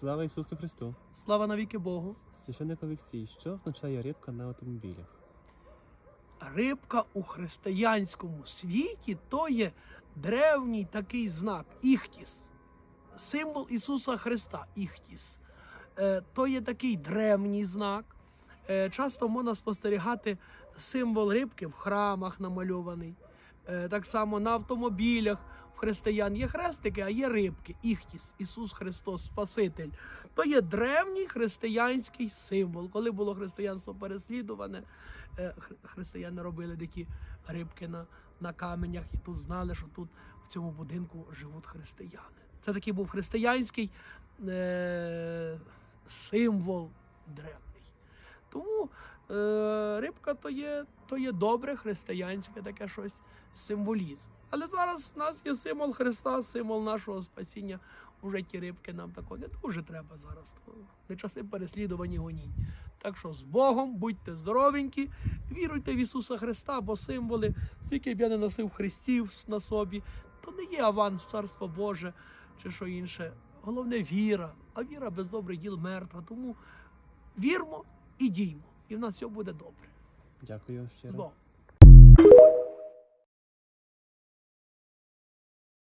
Слава Ісусу Христу! Слава навіки Богу. Священник Олексій, що означає рибка на автомобілях? Рибка у християнському світі то є древній такий знак Іхтіс, символ Ісуса Христа. Іхтіс. Е, То є такий древній знак. Е, Часто можна спостерігати символ рибки в храмах намальований. Е, Так само на автомобілях християн є хрестики, а є рибки. Іхтіс, Ісус Христос, Спаситель. То є древній християнський символ. Коли було християнство переслідуване, е, християни робили такі рибки на, на каменях і тут знали, що тут в цьому будинку живуть християни. Це такий був християнський е, символ древній. Е, рибка то є, то є добре християнське таке щось символізм. Але зараз в нас є символ Христа, символ нашого спасіння. Уже ті рибки нам тако не дуже треба зараз. Не часи переслідувані гонінь. Так що з Богом, будьте здоровенькі, віруйте в Ісуса Христа, бо символи, скільки б я не носив хрестів на собі, то не є аванс в Царство Боже чи що інше. Головне віра, а віра без добрих діл мертва. Тому вірмо і діймо, і в нас все буде добре. Дякую З щиро. Богом.